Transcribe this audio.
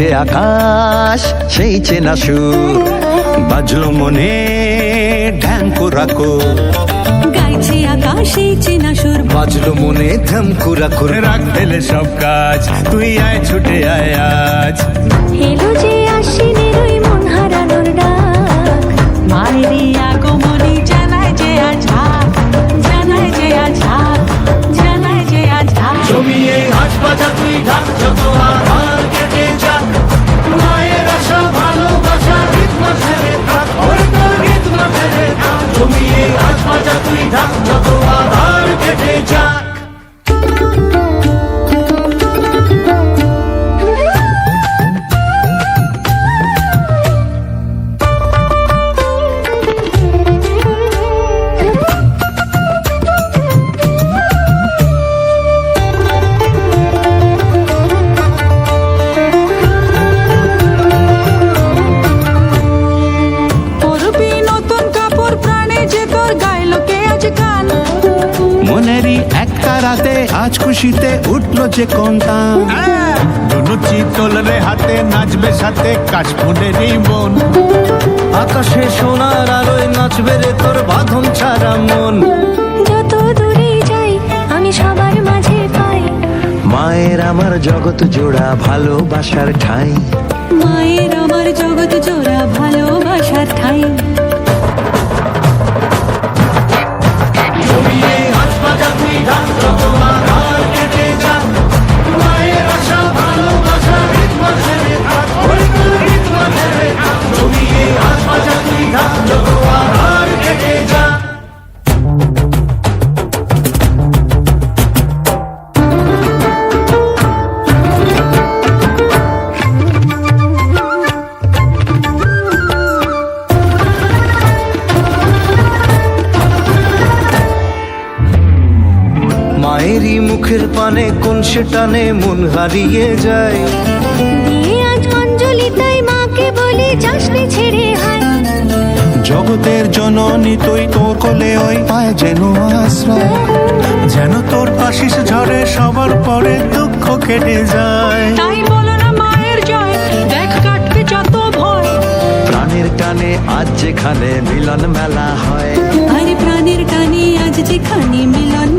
গাইছে আকাশ সেই চেনা সুর। বাজলো মনে ঢ্যাঙ্কু রাখো। গাইছে আকাশে চেনা সুর। বাজলো মনে ধামকু রাখো। রাখ দিলে সব কাজ তুই আয় ছুটে আয় আজ। হেলো যে রাতে আজ খুশিতে উঠল যে কোনটা। দুনু চিতল রে হাতে নাচবে সাথে কাশফুলেরই মন। আকাশে সোনার আলোয় নাচবে রে তোর বাঁধন ছাড়া মন। যত দূরে যাই আমি সবার মাঝে পাই। মায়ের আমার জগৎ জোড়া ভালোবাসার ঠাই। মায়েরই মুখের পানে কোন সে টানে মন হারিয়ে যায়। দিয়ে আজ অঞ্জলি তাই মাকে বলি যাসনি ছেড়ে হায়। জগতের জননী তুই তোর কোলে ওই পায় যেন আশ্রয়। যেন তোর আশিস ঝরে সবার পরে দুঃখ কেটে যায়। তাই বলো না মায়ের জয় দেখ কাটবে যত ভয়। প্রাণের টানে আজ যেখানে মিলন মেলা হয়। আরে প্রাণের টানে আজ যেখানে মিলন